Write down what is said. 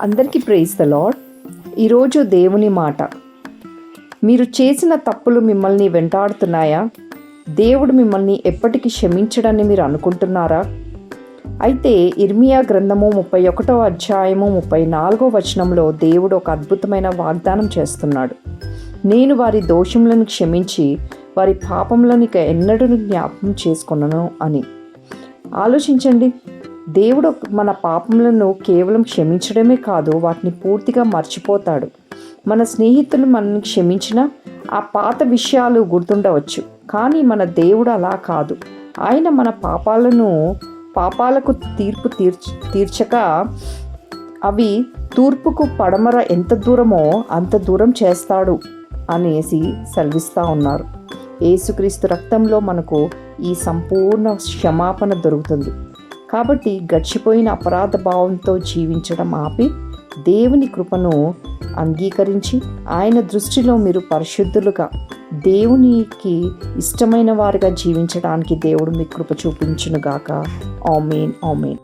అందరికీ praise the lord ఈరోజు దేవుని మాట. మీరు చేసిన తప్పులు మిమ్మల్ని వెంటాడుతున్నాయా? దేవుడు మిమ్మల్ని ఎప్పటికీ క్షమించడని మీరు అనుకుంటున్నారా? అయితే ఇర్మియా గ్రంథము ముప్పై ఒకటో అధ్యాయము ముప్పై నాలుగో వచనంలో దేవుడు ఒక అద్భుతమైన వాగ్దానం చేస్తున్నాడు. నేను వారి దోషములను క్షమించి వారి పాపములను ఇక ఎన్నడూ జ్ఞాపకం చేసుకున్నాను అని. ఆలోచించండి. దేవుడు మన పాపములను కేవలం క్షమించడమే కాదు వాటిని పూర్తిగా మర్చిపోతాడు. మన స్నేహితులు మనల్ని క్షమించినా ఆ పాత విషయాలు గుర్తుండవచ్చు. కానీ మన దేవుడు అలా కాదు. ఆయన మన పాపాలను పాపాలకు తీర్పు తీర్చ తీర్చక అవి తూర్పుకు పడమర ఎంత దూరమో అంత దూరం చేస్తాడు అనేసి సెలవిస్తూ ఉన్నారు. ఏసుక్రీస్తు రక్తంలో మనకు ఈ సంపూర్ణ క్షమాపణ దొరుకుతుంది. కాబట్టి గడిచిపోయిన అపరాధ భావంతో జీవించడం ఆపి దేవుని కృపను అంగీకరించి ఆయన దృష్టిలో మీరు పరిశుద్ధులుగా దేవునికి ఇష్టమైన వారిగా జీవించడానికి దేవుడు మీ కృప చూపించునుగాక. Amen amen.